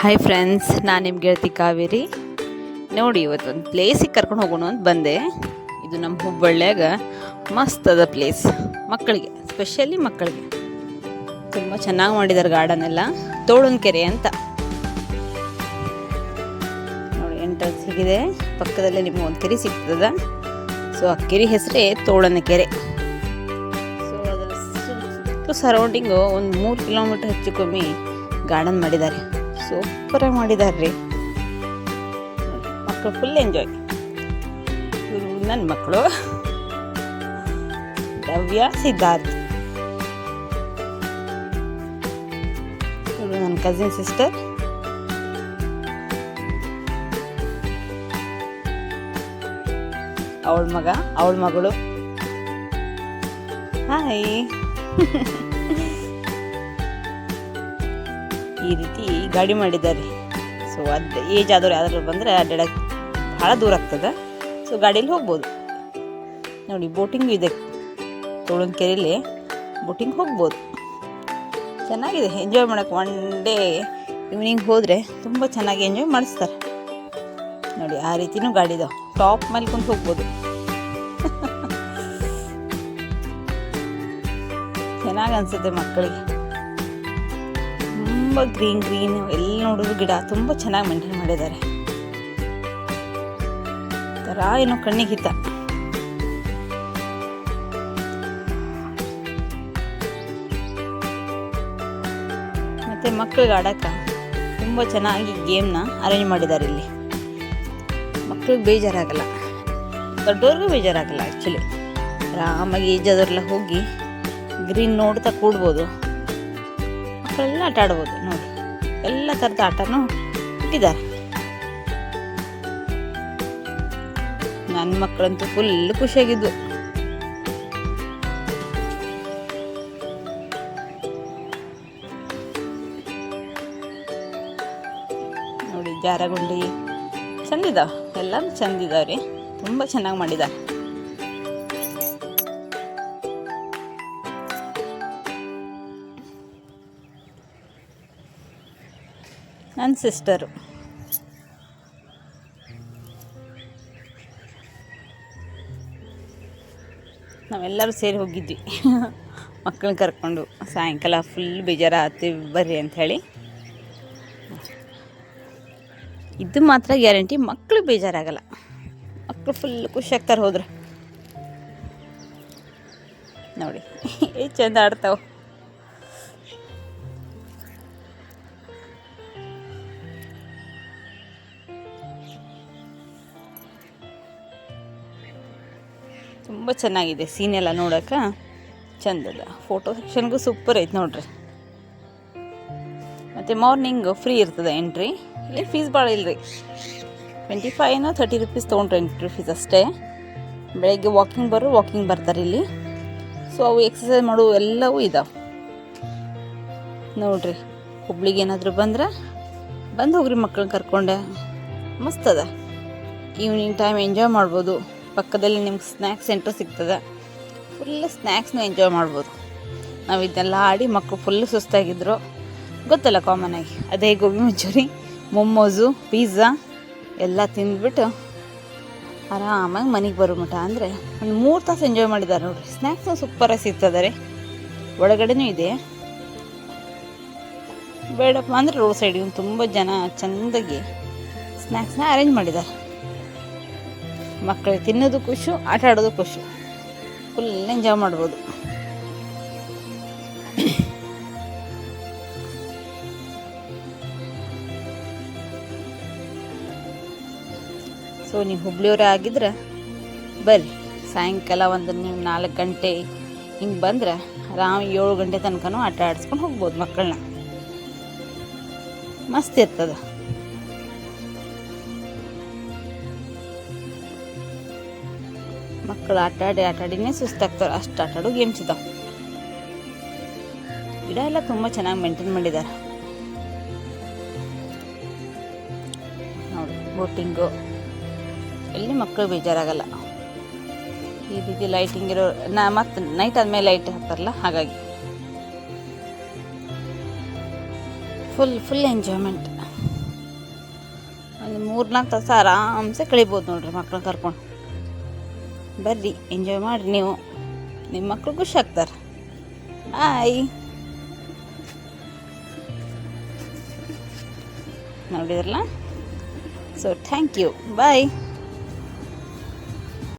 Hi friends ನಾನು ನಿಮ್ಮ ಗೆಳತಿ ಕಾವೇರಿ. ನೋಡಿ, ಇವತ್ತೊಂದು ಪ್ಲೇಸಿಗೆ ಕರ್ಕೊಂಡು ಹೋಗೋಣ ಅಂತ ಬಂದೆ. ಇದು ನಮ್ಮ ಹುಬ್ಬಳ್ಳಿಯಾಗ ಮಸ್ತ್ ಅದ ಪ್ಲೇಸ್ ಮಕ್ಕಳಿಗೆ ಸ್ಪೆಷಲಿ ಮಕ್ಕಳಿಗೆ. ತುಂಬ ಚೆನ್ನಾಗಿ ಮಾಡಿದ್ದಾರೆ ಗಾರ್ಡನ್ ಎಲ್ಲ. ತೋಳನ್ ಕೆರೆ ಅಂತ. ನೋಡಿ ಎಂಟ್ರೆನ್ಸ್ ಸಿಗಿದೆ ಪಕ್ಕದಲ್ಲೇ ನಿಮ್ಗೆ ಒಂದು ಕೆರೆ ಸಿಗ್ತದ. ಸೊ ಆ ಕೆರೆ ಹೆಸರೇ ತೋಳನ ಕೆರೆ. ಸೊ ಅದರ ಸರೌಂಡಿಂಗು ಒಂದು ಮೂರು ಕಿಲೋಮೀಟರ್ ಹೆಚ್ಚು ಕಮ್ಮಿ ಗಾರ್ಡನ್ ಮಾಡಿದ್ದಾರೆ. ಸೂಪರಾಗಿ ಮಾಡಿದ್ದಾರೆ ರೀ ಮಕ್ಕಳು ಫುಲ್ ಎಂಜಾಯ್ ಇವರು ನನ್ನ ಮಕ್ಕಳು ದವ್ಯ ಸಿದ್ಧಾರ್ಥ ಇವರು ನನ್ನ ಕಸಿನ್ ಸಿಸ್ಟರ್ ಅವಳ ಮಗ, ಅವಳ ಮಗಳು. ಹಾಯ್ ಈ ರೀತಿ ಗಾಡಿ ಮಾಡಿದ್ದಾರೆ. ಸೊ ಅದು ಏಜ್ ಆದವ್ರು ಯಾವ್ದಾದ್ರು ಬಂದರೆ ಅಡ್ಡಾಡಕ್ಕೆ ಭಾಳ ದೂರ ಆಗ್ತದೆ. ಸೊ ಗಾಡೀಲಿ ಹೋಗ್ಬೋದು. ನೋಡಿ ಬೋಟಿಂಗು ಇದೆ ತೋಳನ್ ಕೆರೆಯಲ್ಲಿ ಬೋಟಿಂಗ್ ಹೋಗ್ಬೋದು. ಚೆನ್ನಾಗಿದೆ. ಎಂಜಾಯ್ ಮಾಡೋಕ್ಕೆ ಒನ್ ಡೇ ಈವ್ನಿಂಗ್ ಹೋದರೆ ತುಂಬ ಚೆನ್ನಾಗಿ ಎಂಜಾಯ್ ಮಾಡಿಸ್ತಾರೆ. ನೋಡಿ, ಆ ರೀತಿನೂ ಗಾಡಿ ಇದಾವೆ ಟಾಪ್ ಮೇಲೆ ಕುಂತು ಹೋಗ್ಬೋದು. ಚೆನ್ನಾಗಿ ಅನಿಸುತ್ತೆ ಮಕ್ಕಳಿಗೆ. ತುಂಬ ಗ್ರೀನ್ ಗ್ರೀನ್ ಎಲ್ಲಿ ನೋಡಿದ್ರು ಗಿಡ ತುಂಬ ಚೆನ್ನಾಗಿ ಮೇಂಟೈನ್ ಮಾಡಿದ್ದಾರೆ. ಥರ ಏನೋ ಕಣ್ಣಿಗೆ ಹಿತ. ಮತ್ತು ಮಕ್ಕಳಿಗೆ ಆಡೋಕ್ಕೆ ತುಂಬ ಚೆನ್ನಾಗಿ ಗೇಮ್ನ ಅರೇಂಜ್ ಮಾಡಿದ್ದಾರೆ ಇಲ್ಲಿ. ಮಕ್ಕಳಿಗೆ ಬೇಜಾರಾಗಲ್ಲ. ದೊಡ್ಡವ್ರಿಗೂ ಬೇಜಾರಾಗಲ್ಲ ಆ್ಯಕ್ಚುಲಿ ಆರಾಮಾಗಿ ಏಜಾದವ್ರೆಲ್ಲ ಹೋಗಿ ಗ್ರೀನ್ ನೋಡ್ತಾ ಕೂಡ್ಬೋದು. ಮಕ್ಕಳೆಲ್ಲ ಆಟ ಆಡ್ಬೋದು, ನೋಡಿ. ಎಲ್ಲ ಥರದ ಆಟನೂ ಇಟ್ಟಿದ್ದಾರೆ ನನ್ನ ಮಕ್ಕಳಂತೂ ಫುಲ್ ಖುಷಿಯಾಗಿದ್ದು. ನೋಡಿ, ಜಾರಗುಂಡಿ. ಚಂದಿದಾವ? ಎಲ್ಲನೂ ಚಂದಿದಾವ್ರಿ ತುಂಬ ಚೆನ್ನಾಗಿ ಮಾಡಿದ್ದಾರೆ ನನ್ನ ಸಿಸ್ಟರು. ನಾವೆಲ್ಲರೂ ಸೇರಿ ಹೋಗಿದ್ವಿ. ಮಕ್ಕಳನ್ನ ಕರ್ಕೊಂಡು ಸಾಯಂಕಾಲ ಫುಲ್ ಬೇಜಾರ ಬರ್ರಿ ಅಂಥೇಳಿ. ಇದು ಮಾತ್ರ ಗ್ಯಾರಂಟಿ ಮಕ್ಕಳು ಬೇಜಾರಾಗಲ್ಲ. ಮಕ್ಕಳು ಫುಲ್ ಖುಷಿ ಆಗ್ತಾರೆ ಹೋದ್ರೆ. ನೋಡಿ ಚಂದ ಆಡ್ತಾವೆ. ತುಂಬ ಚೆನ್ನಾಗಿದೆ ಸೀನ್ ಎಲ್ಲ ನೋಡೋಕೆ ಚಂದದ. ಫೋಟೋ ಸೆಕ್ಷನ್ಗೂ ಸೂಪರ್ ಐತೆ ನೋಡ್ರಿ. ಮತ್ತು ಮಾರ್ನಿಂಗ್ ಫ್ರೀ ಇರ್ತದೆ ಎಂಟ್ರಿ ಇಲ್ಲಿ ಫೀಸ್ ಭಾಳ ಇಲ್ಲರಿ ಟ್ವೆಂಟಿ ಫೈವ್ನೋ ತರ್ಟಿ ರುಪೀಸ್ ತೊಗೊಂಡ್ರೆ ಎಂಟ್ರಿ ಫೀಸ್ ಅಷ್ಟೇ. ಬೆಳಗ್ಗೆ ವಾಕಿಂಗ್ ಬರೋ ವಾಕಿಂಗ್ ಬರ್ತಾರೆ ಇಲ್ಲಿ. ಸೊ ಅವು ಎಕ್ಸಸೈಸ್ ಮಾಡುವ ಎಲ್ಲವೂ ಇದಾವೆ. ನೋಡ್ರಿ, ಹುಬ್ಳಿಗೆ ಏನಾದರೂ ಬಂದ್ರೆ ಬಂದು ಹೋಗ್ರಿ ಮಕ್ಕಳನ್ನ ಕರ್ಕೊಂಡೆ. ಮಸ್ತ್ ಅದ. ಈವ್ನಿಂಗ್ ಟೈಮ್ ಎಂಜಾಯ್ ಮಾಡ್ಬೋದು. ಪಕ್ಕದಲ್ಲಿ ನಿಮ್ಗೆ ಸ್ನ್ಯಾಕ್ಸ್ ಸೆಂಟ್ರ್ ಸಿಗ್ತದೆ. ಫುಲ್ ಸ್ನ್ಯಾಕ್ಸ್ನ ಎಂಜಾಯ್ ಮಾಡ್ಬೋದು. ನಾವು ಇದನ್ನೆಲ್ಲ ಆಡಿ ಮಕ್ಕಳು ಫುಲ್ ಸುಸ್ತಾಗಿದ್ರು. ಗೊತ್ತಲ್ಲ ಕಾಮನ್ ಆಗಿ? ಅದೇ ಗೋಬಿ ಮಂಚೂರಿ, ಮೊಮ್ಮೋಸು ಪಿಜ್ಜಾ ಎಲ್ಲ ತಿಂದ್ಬಿಟ್ಟು ಆರಾಮಾಗಿ ಮನೆಗೆ ಬರೋ ಮಠ ಅಂದರೆ ಒಂದು ಮೂರು ತಾಸು ಎಂಜಾಯ್ ಮಾಡಿದ್ದಾರೆ ನೋಡ್ರಿ. ಸ್ನ್ಯಾಕ್ಸು ಸೂಪರಾಗಿ ಸಿಗ್ತದೆ ರೀ. ಒಳಗಡೆನೂ ಇದೆ. ಬೇಡಪ್ಪ ಅಂದರೆ ರೋಡ್ ಸೈಡ್ ಇವ್ನು ತುಂಬ ಜನ ಚೆಂದಾಗಿ ಸ್ನ್ಯಾಕ್ಸ್ನ ಅರೇಂಜ್ ಮಾಡಿದ್ದಾರೆ ಮಕ್ಕಳಿಗೆ ತಿನ್ನೋದು ಖುಷಿ, ಆಟ ಆಡೋದು ಖುಷಿ. ಫುಲ್ ಎಂಜಾಯ್ ಮಾಡ್ಬೋದು. ಸೊ ನೀವು ಹುಬ್ಳಿಯವರೇ ಆಗಿದ್ರೆ ಬರ್ರಿ. ಸಾಯಂಕಾಲ ಒಂದು ನೀವು ನಾಲ್ಕು ಗಂಟೆ ಹಿಂಗೆ ಬಂದ್ರೆ ಆರಾಮ್ ಏಳು ಗಂಟೆ ತನಕನೂ ಆಟ ಆಡಿಸ್ಕೊಂಡು ಹೋಗ್ಬೋದು ಮಕ್ಕಳನ್ನ. ಮಸ್ತ್ ಇರ್ತದೆ. ಮಕ್ಕಳು ಆಟ ಆಡಿ, ಆಟ ಆಡಿನೇ ಸುಸ್ತಾಗ್ತಾರೆ. ಅಷ್ಟು ಆಟ ಆಡೋ ಗೇಮ್ಸ್ ಇದಾವೆ. ಗಿಡ ಎಲ್ಲ ತುಂಬ ಚೆನ್ನಾಗಿ ಮೇಂಟೈನ್ ಮಾಡಿದ್ದಾರೆ ನೋಡಿ ಬೋಟಿಂಗು ಎಲ್ಲಿ ಮಕ್ಕಳು ಬೇಜಾರಾಗಲ್ಲ. ಈ ರೀತಿ ಲೈಟಿಂಗ್ ಇರೋ ನಾ ಮತ್ತೆ ನೈಟ್ ಆದಮೇಲೆ ಲೈಟ್ ಹಾಕ್ತಾರಲ್ಲ, ಹಾಗಾಗಿ. ಫುಲ್ ಫುಲ್ ಎಂಜಾಯ್ಮೆಂಟ್ ಒಂದು ಮೂರ್ನಾಲ್ಕು ತಾಸು ಆರಾಮ್ಸೆ ಕಳಿಬೋದು ನೋಡ್ರಿ ಮಕ್ಳನ್ನ ಕರ್ಕೊಂಡು. ಬರ್ರಿ ಎಂಜಾಯ್ ಮಾಡಿರಿ ನೀವು. ನಿಮ್ಮ ಮಕ್ಕಳು ಖುಷಿ ಆಗ್ತಾರೆ. ಬಾಯ್ ನೋಡಿದ್ರಲ್ಲ? So thank you bye